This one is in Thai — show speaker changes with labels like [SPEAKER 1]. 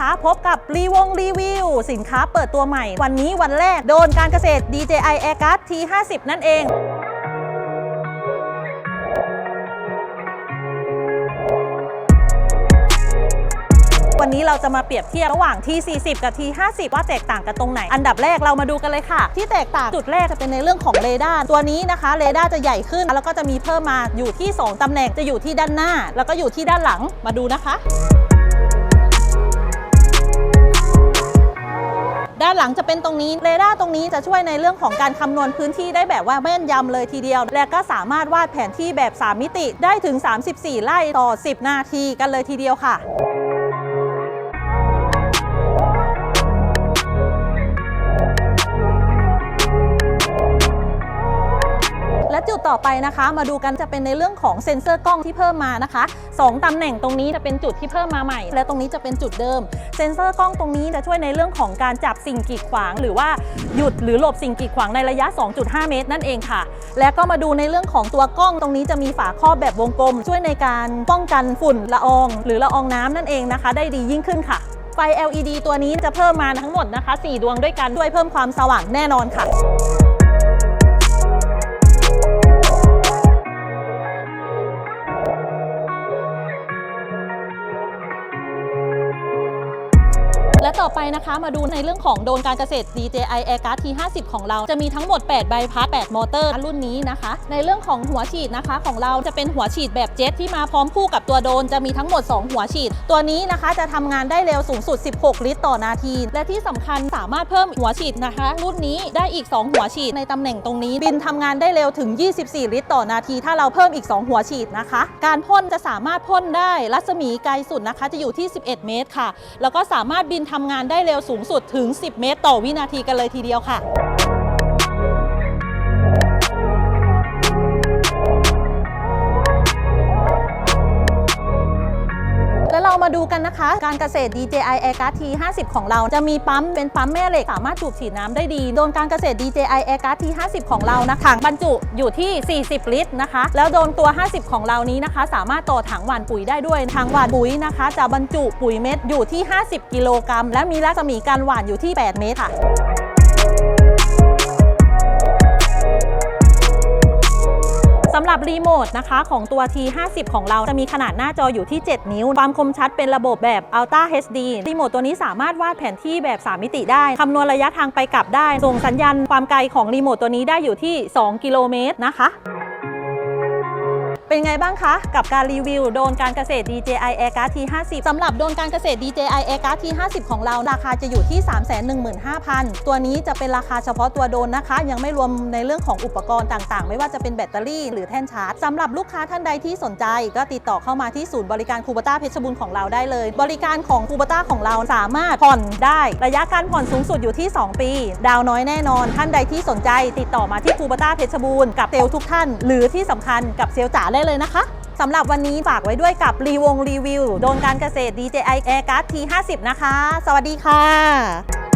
[SPEAKER 1] คะพบกับรีวงรีวิว สินค้าเปิดตัวใหม่ วันนี้วันแรกโดนการเกษตร DJI Aircard T50 นั่นเองวันนี้เราจะมาเปรียบเทียบระหว่าง T40 กับ T50 ว่าแตกต่างกันตรงไหน อันดับแรกเรามาดูกันเลยค่ะ ที่แตกต่างจุดแรกจะเป็นในเรื่องของเรดาร์ตัวนี้นะคะเรดาร์จะใหญ่ขึ้น แล้วก็จะมีเพิ่มมาอยู่ที่ 2 ตำแหน่งจะอยู่ที่ด้านหน้า แล้วก็อยู่ที่ด้านหลังมาดูนะคะ หลังจะเป็นตรงนี้เรดาร์ตรงนี้จะช่วยในเรื่องของการคำนวณพื้นที่ได้แบบว่าแม่นยำเลยทีเดียว และก็สามารถวาดแผนที่แบบ 3 มิติได้ถึง 34 ไร่ต่อ 10 นาทีกันเลยทีเดียวค่ะ ต่อไปนะคะ มาดูกันจะเป็นในเรื่องของเซ็นเซอร์กล้องที่เพิ่มมานะคะสองตำแหน่งตรงนี้จะเป็นจุดที่เพิ่มมาใหม่ และตรงนี้จะเป็นจุดเดิม เซ็นเซอร์กล้องตรงนี้จะช่วยในเรื่องของการจับสิ่งกีดขวาง หรือว่าหยุดหรือหลบสิ่งกีดขวางในระยะ 2.5 เมตร นั่นเองค่ะ และก็มาดูในเรื่องของตัวกล้องตรงนี้จะมีฝาครอบแบบวงกลม ช่วยในการป้องกันฝุ่นละออง หรือละอองน้ำนั่นเองนะคะ ได้ดียิ่งขึ้นค่ะไฟ LED ตัวนี้จะเพิ่มมาทั้งหมดนะคะ 4 ดวงด้วยกันด้วยเพิ่มความสว่างแน่นอนค่ะ ต่อไปนะคะมาดูในเรื่องของโดรนการเกษตร DJI Aircard T50 ของเราจะมีทั้งหมด 8 ใบพัด 8 มอเตอร์รุ่นนี้นะคะ ในเรื่องของหัวฉีดนะคะของเราจะเป็นหัวฉีดแบบเจ็ตที่มาพร้อมคู่กับตัวโดรนจะมีทั้งหมด 2 หัวฉีด ตัวนี้นะคะจะทำงานได้เร็วสูงสุด 16 ลิตรต่อนาที และที่สำคัญสามารถเพิ่มหัวฉีดนะคะ รุ่นนี้ได้อีก 2 หัวฉีดในตำแหน่งตรงนี้ บินทำงานได้เร็วถึง 24 ลิตรต่อนาที ถ้าเราเพิ่มอีก 2 หัวฉีดนะคะ การพ่นจะสามารถพ่นได้รัศมีไกลสุดนะคะ จะอยู่ที่ 11 เมตรค่ะ แล้วก็สามารถบินทำงานได้เร็วสูงสุดถึง 10 เมตร ต่อวินาทีกันเลยทีเดียวค่ะ ดูกันนะคะ การเกษตร DJI Aircard T50 ของเราจะมีปั๊มเป็นปั๊มแม่เหล็กสามารถสูบฉีดน้ำได้ดี โดนการเกษตร DJI Aircard T50 ของเรานะคะบรรจุอยู่ที่ 40 ลิตรนะคะ แล้วโดนตัว 50 ของเรานี้นะคะ สามารถต่อถังหว่านปุ๋ยได้ด้วยถังหว่านปุ๋ยนะคะ จะบรรจุปุ๋ยเม็ดอยู่ที่ 50 กิโลกรัมและมีรัศมีการหว่านอยู่ที่ 8 เมตรค่ะ หรับรีโมทนะคะของตัว T50 ของเราจะมีขนาดหน้าจออยู่ที่ 7 นิ้ว ความคมชัดเป็นระบบแบบ Ultra HD รีโมทตัวนี้สามารถวาดแผนที่แบบ 3 มิติได้ คำนวณระยะทางไปกลับได้ ส่งสัญญาณความไกลของรีโมทตัวนี้ได้อยู่ที่ 2 กิโลเมตรนะคะ เป็นไงบ้างคะ กับการรีวิวโดนการเกษตร DJI Aircard T50 สำหรับโดนการเกษตร DJI Aircard T50 ของเราราคาจะอยู่ที่ 315,000 ตัวนี้จะเป็นราคาเฉพาะตัวโดนนะคะ ยังไม่รวมในเรื่องของอุปกรณ์ต่างๆ ไม่ว่าจะเป็นแบตเตอรี่หรือแท่นชาร์จสำหรับลูกค้าท่านใดที่สนใจ ก็ติดต่อเข้ามาที่ศูนย์บริการคูบต้าเพชรบูรณ์ของเราได้เลย บริการของคูบต้าของเราสามารถผ่อนได้ ระยะการผ่อนสูงสุดอยู่ที่ 2 ปี ดาวน้อยแน่นอน ท่านใดที่สนใจ ติดต่อมาที่คูบต้าเพชรบูรณ์กับเซลล์ทุกท่าน หรือที่สำคัญกับเซลล์จ๋าได้เลยนะคะสำหรับวันนี้ฝากไว้ด้วยกับรีวงรีวิว โดนการเกษตร DJI Aircard T50 นะคะ สวัสดีค่ะ